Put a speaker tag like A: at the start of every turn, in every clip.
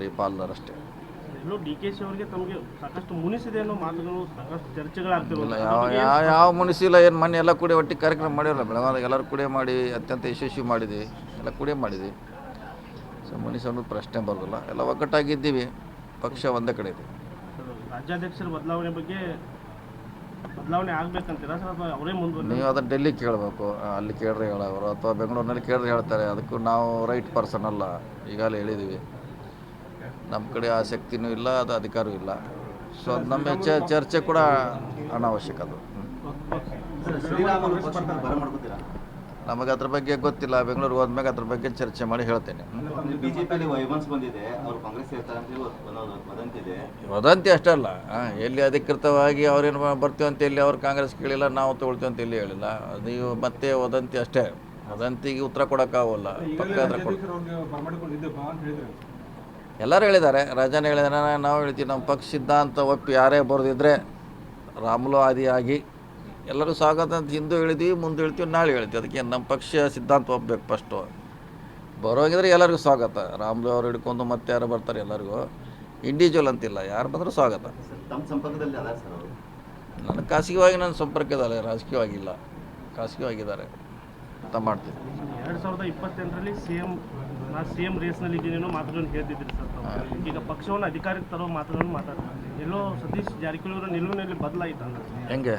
A: ಪಾಲ್ದಾರಿ ಪಾಲ್ದಾರ್ ಅಷ್ಟೇ
B: ಎಲ್ಲೋ D K she ಅವರಿಗೆ ತಮಗೆ ಸಾಕಷ್ಟು ಮುನಿಸಿದೆ ಅನ್ನೋ ಮಾತುಗಳು ಸಾಕಷ್ಟು
A: ಯಾವ ಯಾವ ಯಾವ ಮುನಿಸಿಲ್ಲ ಏನು ಮೊನ್ನೆ ಎಲ್ಲ ಕೂಡಿ ಒಟ್ಟಿಗೆ ಕಾರ್ಯಕ್ರಮ ಮಾಡಿರಲ್ಲ ಬೆಳಗಾವಿ ಎಲ್ಲರೂ ಕೂಡ ಮಾಡಿ ಅತ್ಯಂತ ಯಶಸ್ವಿ ಮಾಡಿದೆ ಎಲ್ಲ ಕೂಡ ಮಾಡಿದೆ. ಸೊ ಮುನಿಸ ಅನ್ನೋದು ಪ್ರಶ್ನೆ ಬರೋದಿಲ್ಲ ಎಲ್ಲ ಒಗ್ಗಟ್ಟಾಗಿದ್ದೀವಿ ಪಕ್ಷ ಒಂದೇ ಕಡೆ ಇದೆ.
B: ರಾಜ್ಯಾಧ್ಯಕ್ಷರ ಬದಲಾವಣೆ ಬಗ್ಗೆ ಬದಲಾವಣೆ ಆಗ್ಬೇಕಂತೀರಾ? ಸರ್ ಅಥವಾ ಅವರೇ ಮುಂದೆ
A: ನೀವು ಅದನ್ನು ಡೆಲ್ಲಿ ಕೇಳಬೇಕು ಅಲ್ಲಿ ಕೇಳ್ರೆ ಹೇಳೋರು ಅಥವಾ ಬೆಂಗಳೂರಿನಲ್ಲಿ ಕೇಳಿದ್ರೆ ಹೇಳ್ತಾರೆ ಅದಕ್ಕೂ ನಾವು ರೈಟ್ ಪರ್ಸನ್ ಅಲ್ಲ ಈಗಾಗಲೇ ಹೇಳಿದ್ದೀವಿ. ನಮ್ಮ ಕಡೆ ಆಸಕ್ತಿನೂ ಇಲ್ಲ, ಅದು ಅಧಿಕಾರವೂ ಇಲ್ಲ. ಸೊ ಅದು ನಮ್ಮ ಚರ್ಚೆ ಕೂಡ ಅನಾವಶ್ಯಕ ಅದು. ನಮಗೆ ಅದ್ರ ಬಗ್ಗೆ ಗೊತ್ತಿಲ್ಲ, ಬೆಂಗಳೂರಿಗೆ ಹೋದ್ಮೇಲೆ ಅದ್ರ ಬಗ್ಗೆ ಚರ್ಚೆ ಮಾಡಿ ಹೇಳ್ತೇನೆ.
C: ವದಂತಿ
A: ಅಷ್ಟೇ ಅಲ್ಲ. ಎಲ್ಲಿ ಅಧಿಕೃತವಾಗಿ ಅವ್ರೇನು ಬರ್ತೀವಿ ಅಂತ ಎಲ್ಲಿ ಅವ್ರು ಕಾಂಗ್ರೆಸ್ ಕೇಳಿಲ್ಲ, ನಾವು ತಗೊಳ್ತೀವಿ ಅಂತ ಎಲ್ಲಿ ಹೇಳಿಲ್ಲ. ನೀವು ಮತ್ತೆ ವದಂತಿ ಅಷ್ಟೇ. ವದಂತಿಗೆ ಉತ್ತರ ಕೊಡೋಕ್ಕಾಗಲ್ಲ. ಪಕ್ಕ ಎಲ್ಲರೂ ಹೇಳಿದ್ದಾರೆ ರಾಜನ ಹೇಳಿದ್ದಾರೆ ನಾವು ಹೇಳ್ತೀವಿ ನಮ್ಮ ಪಕ್ಷ ಸಿದ್ಧಾಂತ ಒಪ್ಪಿ ಯಾರೇ ಬರೆದಿದ್ರೆ ರಾಮುಲು ಆದಿಯಾಗಿ. ಎಲ್ಲರೂ ಸ್ವಾಗತ ಅಂತ ಹಿಂದೂ ಹೇಳಿದ್ವಿ ಮುಂದೆ ಹೇಳ್ತೀವಿ ನಾಳೆ ಹೇಳ್ತೀವಿ. ಅದಕ್ಕೆ ನಮ್ಮ ಪಕ್ಷ ಸಿದ್ಧಾಂತ ಒಪ್ಪಬೇಕು ಫಸ್ಟು ಬರೋಗಿದ್ರೆ ಎಲ್ಲರಿಗೂ ಸ್ವಾಗತ. ರಾಮಲೋ ಅವ್ರು ಹಿಡ್ಕೊಂಡು ಮತ್ತೆ ಯಾರು ಬರ್ತಾರೆ ಎಲ್ಲರಿಗೂ. ಇಂಡಿವಿಜುವಲ್ ಅಂತಿಲ್ಲ ಯಾರು ಬಂದರೂ ಸ್ವಾಗತ.
C: ಸರ್ ತಮ್ಮ ಸಂಪರ್ಕದಲ್ಲಿ ಅದಾರ ಸರ್ ಅವರು?
A: ನನ್ನ ಖಾಸಗಿಯಾಗಿ ನನ್ನ ಸಂಪರ್ಕದಲ್ಲ ರಾಜಕೀಯವಾಗಿಲ್ಲ. ಖಾಸಗಿಯಾಗಿದ್ದಾರೆ ಅಂತ ಮಾಡ್ತೀನಿ
B: ಎರಡು ಸಾವಿರದ ಇಪ್ಪತ್ತೆಂಟರಲ್ಲಿ ಸಿಎಂ ನಾ ಸಿಎಂ ರೇಸ್ನಲ್ಲಿ ಇದ್ದೀನಿ ಮಾತುಗಳನ್ನು ಹೇಳ್ತಿದ್ರು ಸರ್. ಈಗ ಪಕ್ಷವನ್ನು ಅಧಿಕಾರಕ್ಕೆ ತರೋ ಮಾತುಗಳನ್ನು ಮಾತಾಡ್ತಾರೆ ಎಲ್ಲೋ ಸತೀಶ್ ಜಾರಕಿಹೊಳಿ ನಿಲುವಿನಲ್ಲಿ ಬದಲಾಯಿತು ಅಂದ್ರೆ
A: ಹೆಂಗೆ?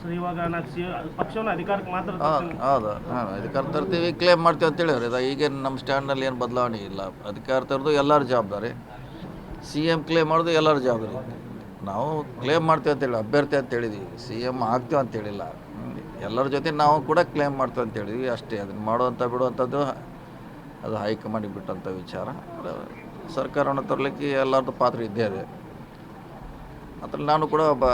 B: ಸರ್ ಇವಾಗ ಸಿ ಪಕ್ಷವನ್ನು ಅಧಿಕಾರಕ್ಕೆ ಮಾತ್ರ.
A: ಹೌದು. ಹಾಂ ಅಧಿಕಾರ ತರ್ತೀವಿ ಕ್ಲೇಮ್ ಮಾಡ್ತೀವಿ ಅಂತ ಹೇಳಿದ್ರೆ. ಇದು ಈಗೇನು ನಮ್ಮ ಸ್ಟ್ಯಾಂಡ್ನಲ್ಲಿ ಏನು ಬದಲಾವಣೆ ಇಲ್ಲ. ಅಧಿಕಾರ ತರೋದು ಎಲ್ಲರ ಜವಾಬ್ದಾರಿ. ಸಿ ಎಂ ಕ್ಲೇಮ್ ಮಾಡೋದು ಎಲ್ಲರ ಜವಾಬ್ದಾರಿ. ನಾವು ಕ್ಲೇಮ್ ಮಾಡ್ತೀವಿ ಅಂತೇಳಿ ಅಭ್ಯರ್ಥಿ ಅಂತ ಹೇಳಿದ್ವಿ. ಸಿ ಎಂ ಆಗ್ತೀವಿ ಅಂತ ಹೇಳಿಲ್ಲ. ಎಲ್ಲರ ಜೊತೆ ನಾವು ಕೂಡ ಕ್ಲೇಮ್ ಮಾಡ್ತೀವಿ ಅಂತ ಹೇಳಿದ್ವಿ. ಅಷ್ಟೇ ಅದನ್ನು ಮಾಡುವಂಥ ಬಿಡುವಂಥದ್ದು ಅದು ಹೈಕಮಾಂಡಿಗೆ ಬಿಟ್ಟಂಥ ವಿಚಾರ. ಸರ್ಕಾರವನ್ನು ತರಲಿಕ್ಕೆ ಎಲ್ಲರದ್ದು ಪಾತ್ರ ಇದ್ದೇ ಇದೆ. ಅದ್ರಲ್ಲಿ ನಾನು ಕೂಡ ಒಬ್ಬ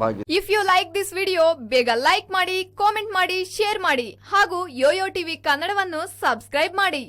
A: ಭಾಗಿ
D: if you like this video ಬೇಗ ಲೈಕ್ ಮಾಡಿ ಕಾಮೆಂಟ್ ಮಾಡಿ ಶೇರ್ ಮಾಡಿ ಹಾಗೂ ಯೋಯೋ ಟಿವಿ ಕನ್ನಡವನ್ನು ಸಬ್ಸ್ಕ್ರೈಬ್ ಮಾಡಿ.